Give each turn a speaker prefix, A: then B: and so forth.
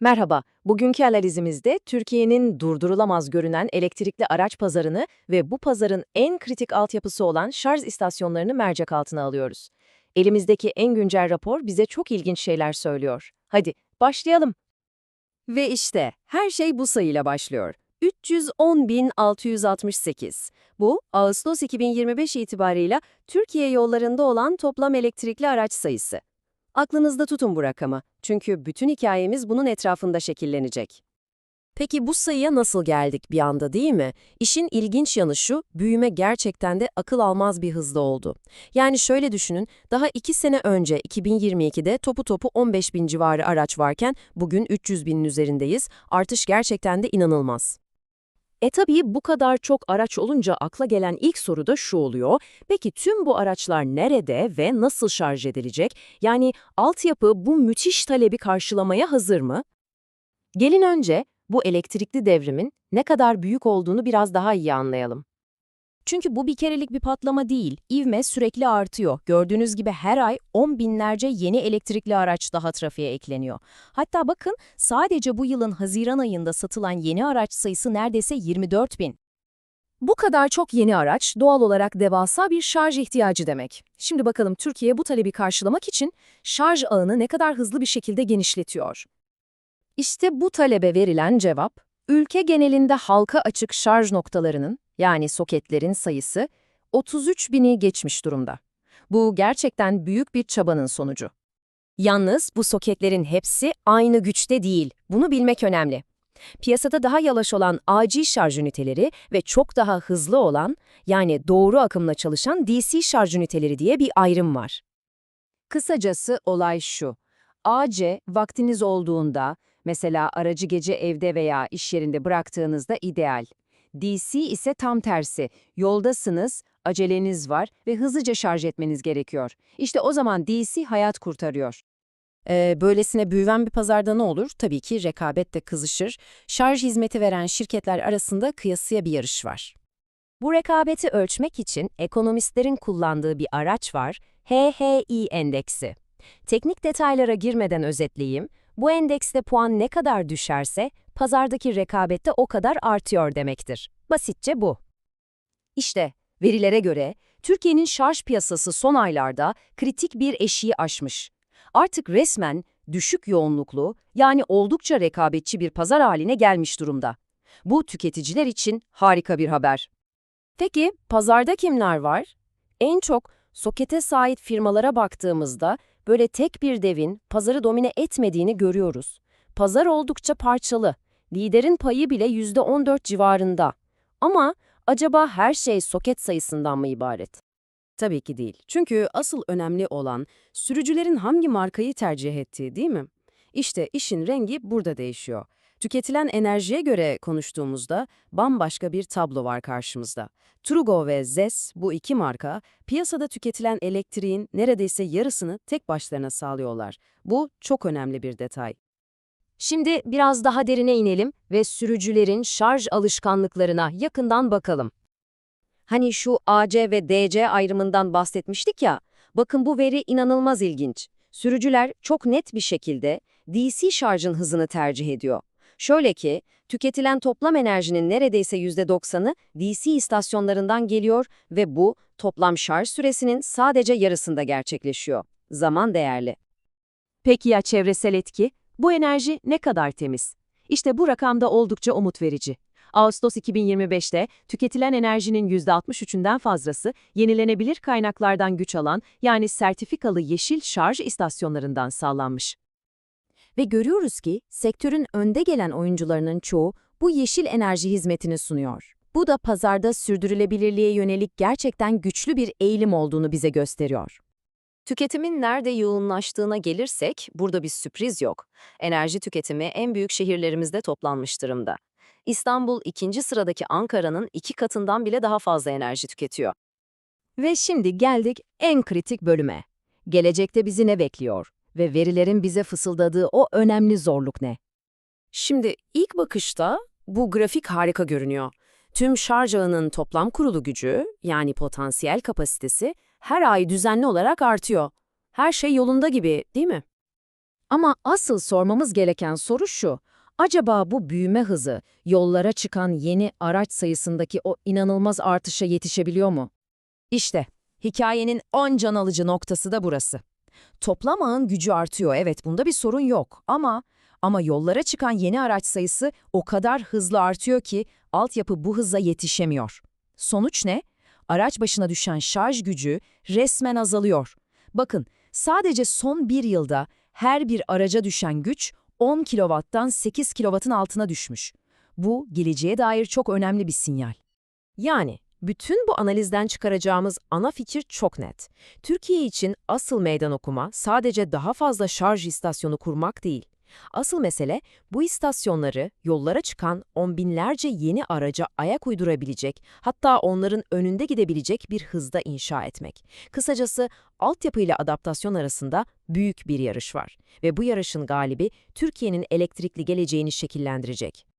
A: Merhaba, bugünkü analizimizde Türkiye'nin durdurulamaz görünen elektrikli araç pazarını ve bu pazarın en kritik altyapısı olan şarj istasyonlarını mercek altına alıyoruz. Elimizdeki en güncel rapor bize çok ilginç şeyler söylüyor. Hadi başlayalım.
B: Ve işte her şey bu sayıyla başlıyor. 310.668. Bu, Ağustos 2025 itibarıyla Türkiye yollarında olan toplam elektrikli araç sayısı. Aklınızda tutun bu rakamı. Çünkü bütün hikayemiz bunun etrafında şekillenecek. Peki bu sayıya nasıl geldik bir anda değil mi? İşin ilginç yanı şu, büyüme gerçekten de akıl almaz bir hızda oldu. Yani şöyle düşünün, daha 2 sene önce 2022'de topu topu 15 bin civarı araç varken bugün 300 binin üzerindeyiz. Artış gerçekten de inanılmaz.
A: E tabii bu kadar çok araç olunca akla gelen ilk soru da şu oluyor. Peki tüm bu araçlar nerede ve nasıl şarj edilecek? Yani altyapı bu müthiş talebi karşılamaya hazır mı? Gelin önce bu elektrikli devrimin ne kadar büyük olduğunu biraz daha iyi anlayalım.
B: Çünkü bu bir kerelik bir patlama değil, ivme sürekli artıyor. Gördüğünüz gibi her ay on binlerce yeni elektrikli araç daha trafiğe ekleniyor. Hatta bakın sadece bu yılın Haziran ayında satılan yeni araç sayısı neredeyse 24 bin.
A: Bu kadar çok yeni araç doğal olarak devasa bir şarj ihtiyacı demek. Şimdi bakalım Türkiye bu talebi karşılamak için şarj ağını ne kadar hızlı bir şekilde genişletiyor. İşte bu talebe verilen cevap, ülke genelinde halka açık şarj noktalarının yani soketlerin sayısı 33 bini geçmiş durumda. Bu gerçekten büyük bir çabanın sonucu. Yalnız bu soketlerin hepsi aynı güçte değil. Bunu bilmek önemli. Piyasada daha yavaş olan acil şarj üniteleri ve çok daha hızlı olan, yani doğru akımla çalışan DC şarj üniteleri diye bir ayrım var. Kısacası olay şu. AC, vaktiniz olduğunda, mesela aracı gece evde veya iş yerinde bıraktığınızda ideal. DC ise tam tersi. Yoldasınız, aceleniz var ve hızlıca şarj etmeniz gerekiyor. İşte o zaman DC hayat kurtarıyor. Ee, böylesine büyüyen bir pazarda ne olur? Tabii ki rekabet de kızışır. Şarj hizmeti veren şirketler arasında kıyasıya bir yarış var. Bu rekabeti ölçmek için ekonomistlerin kullandığı bir araç var, HHI endeksi. Teknik detaylara girmeden özetleyeyim, bu endekste puan ne kadar düşerse, pazardaki rekabette o kadar artıyor demektir. Basitçe bu. İşte, verilere göre, Türkiye'nin şarj piyasası son aylarda kritik bir eşiği aşmış. Artık resmen düşük yoğunluklu, yani oldukça rekabetçi bir pazar haline gelmiş durumda. Bu tüketiciler için harika bir haber. Peki, pazarda kimler var? En çok sokete sahip firmalara baktığımızda böyle tek bir devin pazarı domine etmediğini görüyoruz. Pazar oldukça parçalı. Liderin payı bile %14 civarında. Ama acaba her şey soket sayısından mı ibaret? Tabii ki değil. Çünkü asıl önemli olan sürücülerin hangi markayı tercih ettiği değil mi? İşte işin rengi burada değişiyor. Tüketilen enerjiye göre konuştuğumuzda bambaşka bir tablo var karşımızda. Trugo ve ZES bu iki marka piyasada tüketilen elektriğin neredeyse yarısını tek başlarına sağlıyorlar. Bu çok önemli bir detay. Şimdi biraz daha derine inelim ve sürücülerin şarj alışkanlıklarına yakından bakalım. Hani şu AC ve DC ayrımından bahsetmiştik ya, bakın bu veri inanılmaz ilginç. Sürücüler çok net bir şekilde DC şarjın hızını tercih ediyor. Şöyle ki, tüketilen toplam enerjinin neredeyse %90'ı DC istasyonlarından geliyor ve bu toplam şarj süresinin sadece yarısında gerçekleşiyor. Zaman değerli. Peki ya çevresel etki? Bu enerji ne kadar temiz? İşte bu rakamda oldukça umut verici. Ağustos 2025'te tüketilen enerjinin %63'ünden fazlası yenilenebilir kaynaklardan güç alan yani sertifikalı yeşil şarj istasyonlarından sağlanmış. Ve görüyoruz ki sektörün önde gelen oyuncularının çoğu bu yeşil enerji hizmetini sunuyor. Bu da pazarda sürdürülebilirliğe yönelik gerçekten güçlü bir eğilim olduğunu bize gösteriyor. Tüketimin nerede yoğunlaştığına gelirsek burada bir sürpriz yok. Enerji tüketimi en büyük şehirlerimizde toplanmış durumda. İstanbul ikinci sıradaki Ankara'nın iki katından bile daha fazla enerji tüketiyor. Ve şimdi geldik en kritik bölüme. Gelecekte bizi ne bekliyor? Ve verilerin bize fısıldadığı o önemli zorluk ne? Şimdi ilk bakışta bu grafik harika görünüyor. Tüm şarj ağının toplam kurulu gücü, yani potansiyel kapasitesi, her ay düzenli olarak artıyor. Her şey yolunda gibi, değil mi? Ama asıl sormamız gereken soru şu. Acaba bu büyüme hızı yollara çıkan yeni araç sayısındaki o inanılmaz artışa yetişebiliyor mu?
C: İşte, hikayenin on can alıcı noktası da burası. Toplam ağın gücü artıyor, evet bunda bir sorun yok ama ama yollara çıkan yeni araç sayısı o kadar hızlı artıyor ki altyapı bu hıza yetişemiyor. Sonuç ne? Araç başına düşen şarj gücü resmen azalıyor. Bakın, sadece son bir yılda her bir araca düşen güç 10 kW'dan 8 kW'ın altına düşmüş. Bu, geleceğe dair çok önemli bir sinyal.
B: Yani bütün bu analizden çıkaracağımız ana fikir çok net. Türkiye için asıl meydan okuma sadece daha fazla şarj istasyonu kurmak değil. Asıl mesele bu istasyonları yollara çıkan on binlerce yeni araca ayak uydurabilecek, hatta onların önünde gidebilecek bir hızda inşa etmek. Kısacası altyapı ile adaptasyon arasında büyük bir yarış var ve bu yarışın galibi Türkiye'nin elektrikli geleceğini şekillendirecek.